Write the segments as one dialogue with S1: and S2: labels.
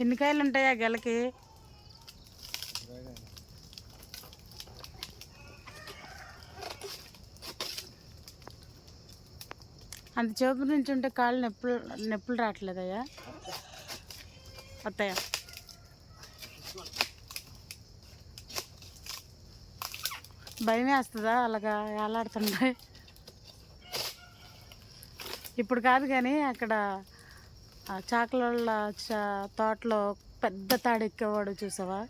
S1: ఎన్ని కాయలు ఉంటాయా గెలకి? అంత చేపు నుంచి ఉంటే కాళ్ళు నొప్పులు నొప్పులు రావట్లేదయ్యా? అత్తయ్య. భయం వేస్తుందా అలాగా ఏలాడుతుండే ఇప్పుడు కాదు కానీ అక్కడ చాకలోళ్ళ చా- తోటలో పెద్ద తాడు ఎక్కేవాడు చూసావా?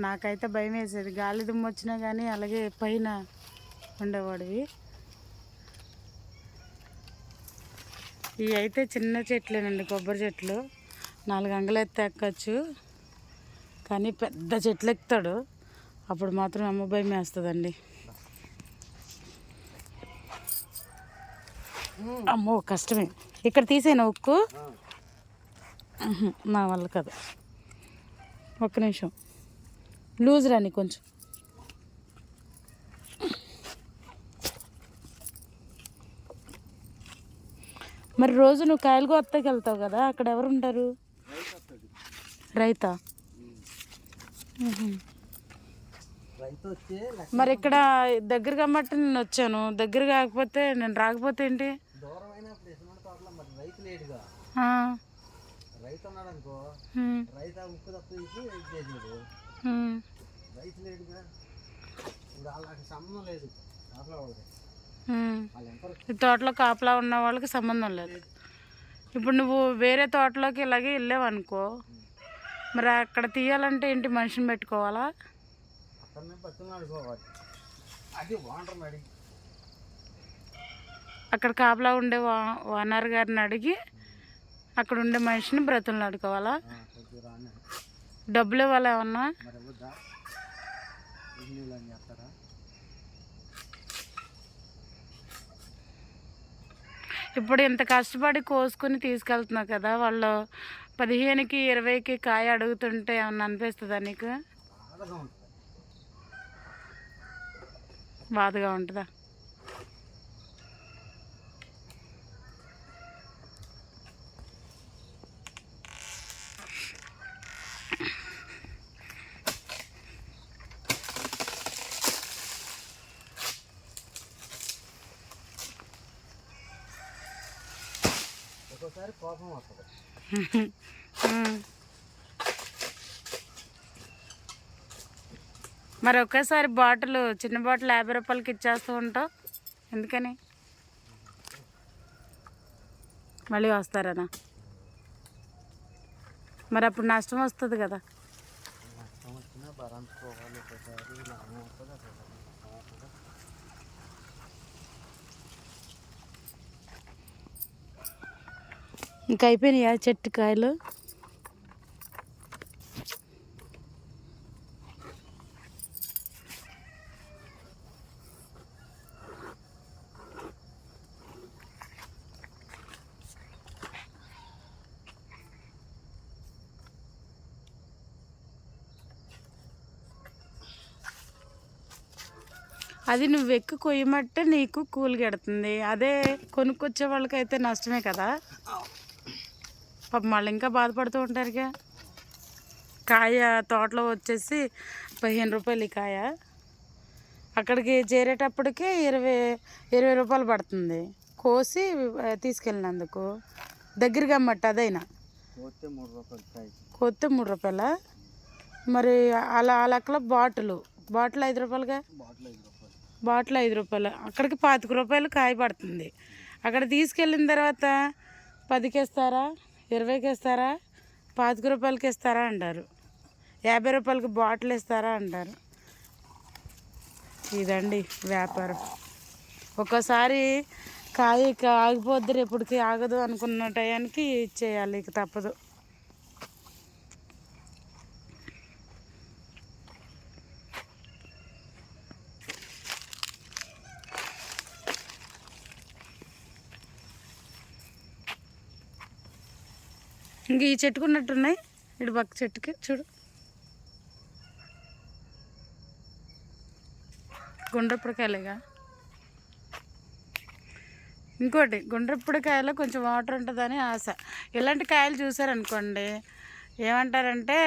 S1: నాకైతే భయం వేసేది గాలి దుమ్ము వచ్చినా కానీ అలాగే పైన ఉండేవాడివి ఇవి అయితే చిన్న చెట్లేనండి కొబ్బరి చెట్లు. నాలుగు అంగలు ఎత్తే ఎక్కచ్చు. కానీ పెద్ద చెట్లు ఎక్కుతాడు. అప్పుడు మాత్రం అమ్మ భయం వేస్తుందండి. అమ్మో కష్టమే. ఇక్కడ తీసేనా ఉక్కు నా వల్ల కాదు. ఒక్క నిమిషం. లూజ్ రాని కొంచెం. మరి రోజు నువ్వు కాయలు కొత్తకి వెళ్తావు కదా అక్కడ ఎవరు ఉంటారు? రైతా. మరి ఇక్కడ దగ్గర కమ్మట్టి నేను వచ్చాను. దగ్గర కాకపోతే నేను రాకపోతే ఏంటి?
S2: తోటలో రైతు ఉన్నాడు అనుకో రైతు ఉక్కు చేసాడు రైతు ఇప్పుడు వాళ్ళకి సంబంధం లేదు. కాపలా వాళ్ళకి.
S1: తోటలో ఉన్న వాళ్ళకి సంబంధం లేదు. ఇప్పుడు నువ్వు వేరే తోటలోకి ఇలాగే వెళ్ళావు అనుకో మరి అక్కడ తీయాలంటే ఏంటి మనిషిని పెట్టుకోవాలా?
S2: అక్కడనే పత్తులు ఆడుకోవాలి అది వాంటర్ అడిగి
S1: అక్కడ కాపలా ఉండే వా ఓనర్ గారిని అడిగి అక్కడ ఉండే మనిషిని బ్రతులు అడుకోవాలా? డబ్బులు ఇవ్వాలి ఏమన్నా? ఇప్పుడు ఇంత కష్టపడి కోసుకుని తీసుకెళ్తున్నావు కదా వాళ్ళు పదిహేనుకి ఇరవైకి కాయ అడుగుతుంటే ఏమన్నా అనిపిస్తుందా నీకు?
S2: బాధగా ఉంటుంది? ఒక్కోసారి కోపం వస్తుంది.
S1: మరి ఒకేసారి బాటిల్ చిన్న బాటిల్ యాభై రూపాయలకి ఇచ్చేస్తూ ఉంటావు? ఎందుకని? మళ్ళీ వస్తారనా? మరి అప్పుడు నష్టం వస్తుంది కదా
S2: నష్టం వచ్చినా భరించుకోవాలి ఒకసారి లాభం వస్తుంది ఒకసారి నష్టం వస్తుంది
S1: ఇంకా అయిపోయినాయా చెట్టు కాయలు? అది నువ్వు ఎక్కువ కొయ్యమంటే నీకు కూలి గెడుతుంది అదే కొనుక్కొచ్చే వాళ్ళకైతే నష్టమే కదా? పాపం వాళ్ళు ఇంకా బాధపడుతూ ఉంటారుగా. కాయ తోటలో వచ్చేసి పదిహేను రూపాయలు కాయ. అక్కడికి చేరేటప్పటికే ఇరవై ఇరవై రూపాయలు పడుతుంది. కోసి తీసుకెళ్ళినందుకు. దగ్గరగా అమ్మట అదైనా.
S2: మూడు రూపాయలు
S1: కొత్త మూడు రూపాయల? మరి అలా ఆ లెక్కలో బాటిల్. బాటిల్ ఐదు రూపాయలుగా?
S2: బాటిల్ ఐదు రూపాయలు.
S1: అక్కడికి పాతిక రూపాయలు కాయ పడుతుంది. అక్కడ తీసుకెళ్ళిన తర్వాత పదికి ఇస్తారా ఇరవైకి ఇస్తారా పాతిక రూపాయలకి ఇస్తారా అంటారు. యాభై రూపాయలకి బాటిల్ ఇస్తారా అంటారు. ఇదండి వ్యాపారం. ఒక్కోసారి కాయ ఆగిపోద్ది రేపటికి ఆగదు అనుకున్న టయానికి ఇచ్చేయాలి ఇక తప్పదు. ఇంక ఈ చెట్టుకున్నట్టున్నాయి. ఇటు పక్క చెట్టుకి చూడు. గుండ్రప్పుడుకాయలేగా ఇంకోటి గుండ్రప్పుడుకాయలో కొంచెం వాటర్ ఉంటుందని ఆశ. ఇలాంటి కాయలు చూసారనుకోండి ఏమంటారంటే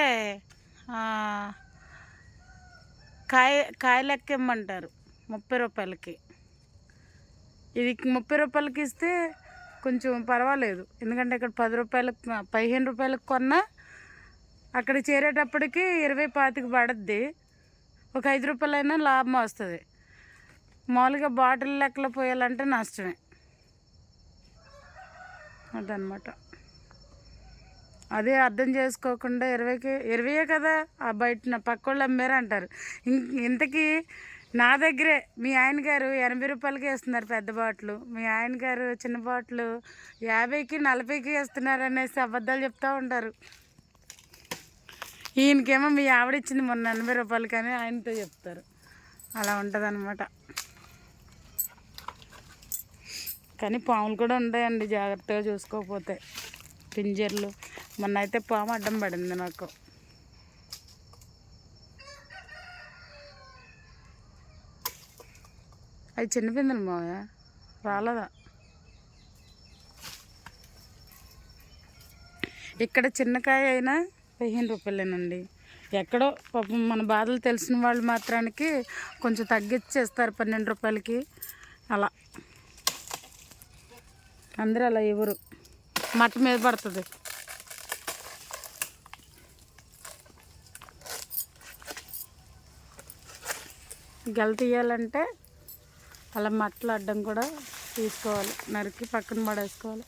S1: కాయ కాయ ఇమ్మంటారు ముప్పై రూపాయలకి. ఇది ముప్పై రూపాయలకి ఇస్తే కొంచెం పర్వాలేదు. ఎందుకంటే ఇక్కడ పది రూపాయలకు పదిహేను రూపాయలకు కొన్నా అక్కడ చేరేటప్పటికి ఇరవై పాతికి పడద్ది. ఒక ఐదు రూపాయలైనా లాభం వస్తుంది. మామూలుగా బాటిల్ లెక్కలో పోయాలంటే నష్టమే. అదనమాట అదే అర్థం చేసుకోకుండా ఇరవైకి ఇరవయే కదా ఆ బయట పక్క వాళ్ళు అమ్మారు అంటారు. ఇంతకీ నా దగ్గరే మీ ఆయన గారు ఎనభై రూపాయలకి వేస్తున్నారు పెద్ద బాటిల్. మీ ఆయన గారు చిన్న బాటిల్ యాభైకి నలభైకి వేస్తున్నారు అనేసి అబద్ధాలు చెప్తూ ఉంటారు. ఈయనకేమో మీ ఆవిడ ఇచ్చింది మొన్న ఎనభై రూపాయలకి అని ఆయనతో చెప్తారు. అలా ఉంటుందన్నమాట. కానీ పాములు కూడా ఉంటాయండి జాగ్రత్తగా చూసుకోకపోతే. పింజర్లు. మొన్న అయితే పాము అడ్డం పడింది నాకు. అవి చిన్న పిందెలు మావయ్య. రాలేదా? ఇక్కడ చిన్నకాయ అయినా పదిహేను రూపాయలేనండి. ఎక్కడో పాపం మన బాధలు తెలిసిన వాళ్ళు మాత్రానికి కొంచెం తగ్గించేస్తారు పన్నెండు రూపాయలకి. అలా. అందరూ అలా ఎవరు? మట్ట మీద పడుతుంది. గెల తీయాలంటే అలా మట్టలు అడ్డం కూడా తీసుకోవాలి. నరికి పక్కన పడేసుకోవాలి.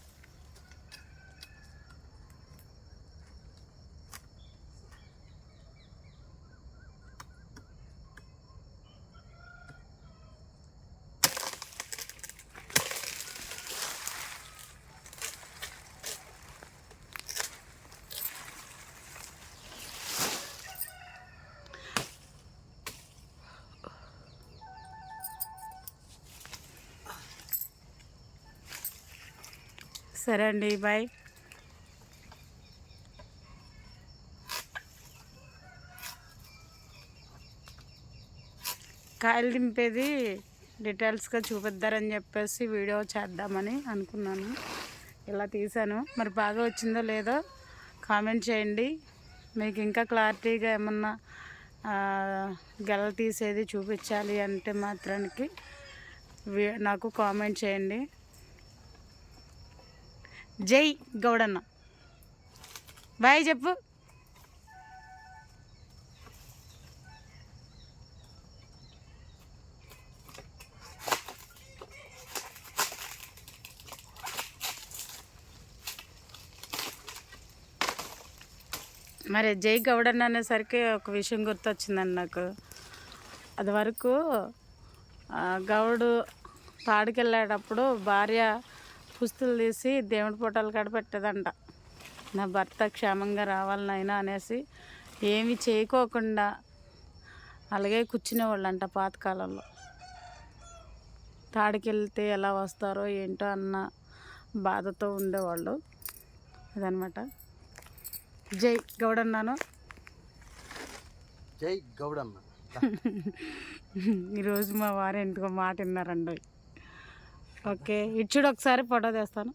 S1: సరే అండి బాయ్. కాయలు దింపేది డీటెయిల్స్గా చూపిద్దారని చెప్పేసి వీడియో చేద్దామని అనుకున్నాను. ఇలా తీసాను మరి బాగా వచ్చిందో లేదో కామెంట్ చేయండి. మీకు ఇంకా క్లారిటీగా ఏమన్నా గెల తీసేది చూపించాలి అంటే మాత్రానికి నాకు కామెంట్ చేయండి. జై గౌడన్న. బాయ్ చెప్పు. మరి జై గౌడన్న అనేసరికి ఒక విషయం గుర్తొచ్చిందండి నాకు. అది వరకు గౌడు పాడుకెళ్ళేటప్పుడు భార్య పుస్తులు తీసి దేవుడి ఫోటోలు కాడ పెట్టదంట. నా భర్త క్షేమంగా రావాలి నాయనా అనేసి ఏమి చేయకోకుండా అలాగే కూర్చునేవాళ్ళంట పాతకాలంలో. తాడికెళ్తే ఎలా వస్తారో ఏంటో అన్న బాధతో ఉండేవాళ్ళు. అదనమాట. జై గౌడన్నాను.
S2: జై గౌడమ్మ.
S1: ఈరోజు మా వారు ఎందుకో మాట విన్నారండి. ఓకే. ఇచ్చుడు ఒకసారి ఫోటో తెస్తాను.